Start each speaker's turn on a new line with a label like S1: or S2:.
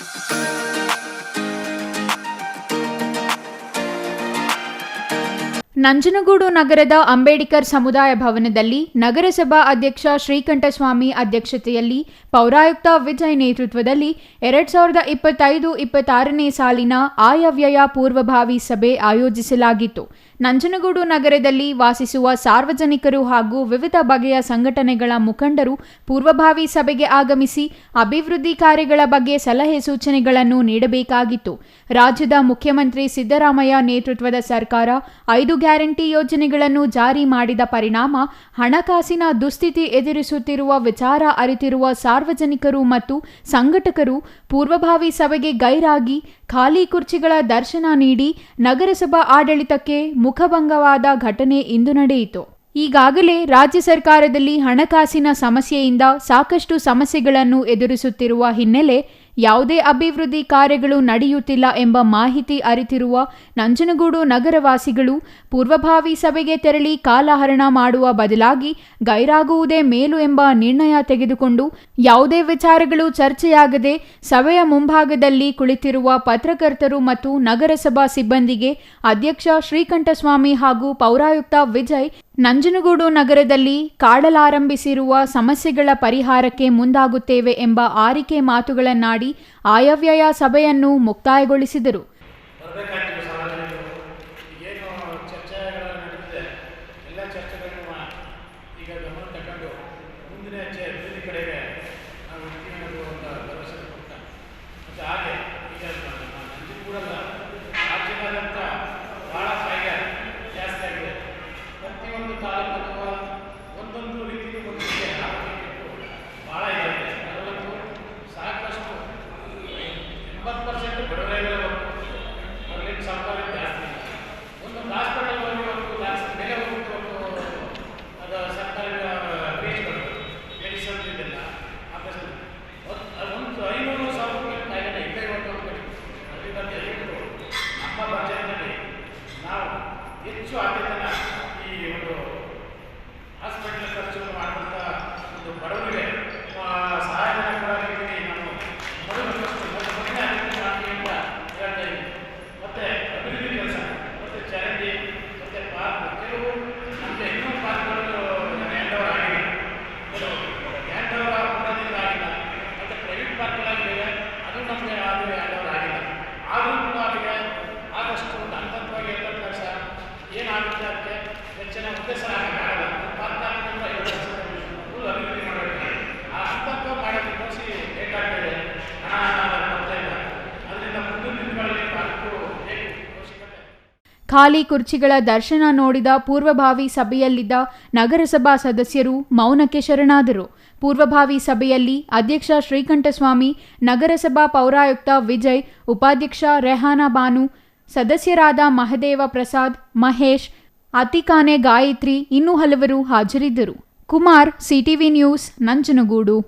S1: Música Nanjangud ನಗರದ ಅಂಬೇಡ್ಕರ್ ಸಮುದಾಯ ಭವನದಲ್ಲಿ ನಗರಸಭಾ ಅಧ್ಯಕ್ಷ ಶ್ರೀಕಂಠಸ್ವಾಮಿ ಅಧ್ಯಕ್ಷತೆಯಲ್ಲಿ ಪೌರಾಯುಕ್ತ ವಿಜಯ್ ನೇತೃತ್ವದಲ್ಲಿ ಎರಡ್ ಸಾವಿರದ ಇಪ್ಪತ್ತೈದು ಇಪ್ಪತ್ತಾರನೇ ಸಾಲಿನ ಆಯವ್ಯಯ ಪೂರ್ವಭಾವಿ ಸಭೆ ಆಯೋಜಿಸಲಾಗಿತ್ತು. ನಂಜನಗೂಡು ನಗರದಲ್ಲಿ ವಾಸಿಸುವ ಸಾರ್ವಜನಿಕರು ಹಾಗೂ ವಿವಿಧ ಬಗೆಯ ಸಂಘಟನೆಗಳ ಮುಖಂಡರು ಪೂರ್ವಭಾವಿ ಸಭೆಗೆ ಆಗಮಿಸಿ ಅಭಿವೃದ್ಧಿ ಕಾರ್ಯಗಳ ಬಗ್ಗೆ ಸಲಹೆ ಸೂಚನೆಗಳನ್ನು ನೀಡಬೇಕಾಗಿತ್ತು. ರಾಜ್ಯದ ಮುಖ್ಯಮಂತ್ರಿ ಸಿದ್ದರಾಮಯ್ಯ ನೇತೃತ್ವದ ಸರ್ಕಾರ ಐದು ಗ್ಯಾರಂಟಿ ಯೋಜನೆಗಳನ್ನು ಜಾರಿ ಮಾಡಿದ ಪರಿಣಾಮ ಹಣಕಾಸಿನ ದುಸ್ಥಿತಿ ಎದುರಿಸುತ್ತಿರುವ ವಿಚಾರ ಅರಿತಿರುವ ಸಾರ್ವಜನಿಕರು ಮತ್ತು ಸಂಘಟಕರು ಪೂರ್ವಭಾವಿ ಸಭೆಗೆ ಗೈರಾಗಿ ಖಾಲಿ ಕುರ್ಚಿಗಳ ದರ್ಶನ ನೀಡಿ ನಗರಸಭಾ ಆಡಳಿತಕ್ಕೆ ಮುಖಭಂಗವಾದ ಘಟನೆ ಇಂದು ನಡೆಯಿತು. ಈಗಾಗಲೇ ರಾಜ್ಯ ಸರ್ಕಾರದಲ್ಲಿ ಹಣಕಾಸಿನ ಸಮಸ್ಯೆಯಿಂದ ಸಾಕಷ್ಟು ಸಮಸ್ಯೆಗಳನ್ನು ಎದುರಿಸುತ್ತಿರುವ ಹಿನ್ನೆಲೆ ಯಾವುದೇ ಅಭಿವೃದ್ಧಿ ಕಾರ್ಯಗಳು ನಡೆಯುತ್ತಿಲ್ಲ ಎಂಬ ಮಾಹಿತಿ ಅರಿತಿರುವ ನಂಜನಗೂಡು ನಗರವಾಸಿಗಳು ಪೂರ್ವಭಾವಿ ಸಭೆಗೆ ತೆರಳಿ ಕಾಲಹರಣ ಮಾಡುವ ಬದಲಾಗಿ ಗೈರಾಗುವುದೇ ಮೇಲು ಎಂಬ ನಿರ್ಣಯ ತೆಗೆದುಕೊಂಡು ಯಾವುದೇ ವಿಚಾರಗಳು ಚರ್ಚೆಯಾಗದೆ ಸಭೆಯ ಮುಂಭಾಗದಲ್ಲಿ ಕುಳಿತಿರುವ ಪತ್ರಕರ್ತರು ಮತ್ತು ನಗರಸಭಾ ಸಿಬ್ಬಂದಿಗೆ ಅಧ್ಯಕ್ಷ ಶ್ರೀಕಂಠಸ್ವಾಮಿ ಹಾಗೂ ಪೌರಾಯುಕ್ತ ವಿಜಯ್ ನಂಜನಗೂಡು ನಗರದಲ್ಲಿ ಕಾಡಲಾರಂಭಿಸಿರುವ ಸಮಸ್ಯೆಗಳ ಪರಿಹಾರಕ್ಕೆ ಮುಂದಾಗುತ್ತೇವೆ ಎಂಬ ಆರಿಕೆ ಮಾತುಗಳನ್ನಾಡಿ ಆಯವ್ಯಯ ಸಭೆಯನ್ನು ಮುಕ್ತಾಯಗೊಳಿಸಿದರು.
S2: ಭಾಳ ಪ್ರತಿಯೊಂದು ತಾಲೂಕಲ್ಲೂ ಹೆಚ್ಚು ಆದ್ಯತೆನ ಈ ಒಂದು ಹಾಸ್ಪಿಟ್ಲ್ ಖರ್ಚು ಮಾಡುವಂಥ ಒಂದು ಬಡವರಿಗೆ
S1: ಖಾಲಿ ಕುರ್ಚಿಗಳ ದರ್ಶನ ನೋಡಿದ ಪೂರ್ವಭಾವಿ ಸಭೆಯಲ್ಲಿದ್ದ ನಗರಸಭಾ ಸದಸ್ಯರು ಮೌನಕ್ಕೆ ಶರಣಾದರು. ಪೂರ್ವಭಾವಿ ಸಭೆಯಲ್ಲಿ ಅಧ್ಯಕ್ಷ ಶ್ರೀಕಂಠಸ್ವಾಮಿ, ನಗರಸಭಾ ಪೌರಾಯುಕ್ತ ವಿಜಯ್, ಉಪಾಧ್ಯಕ್ಷ ರೆಹಾನಾ ಬಾನು, ಸದಸ್ಯರಾದ ಮಹದೇವ ಪ್ರಸಾದ್, ಮಹೇಶ್, ಅತಿಕಾನೆ ಗಾಯತ್ರಿ ಇನ್ನೂ ಹಲವರು ಹಾಜರಿದ್ದರು. Kumar, CTV news, Nanjangud.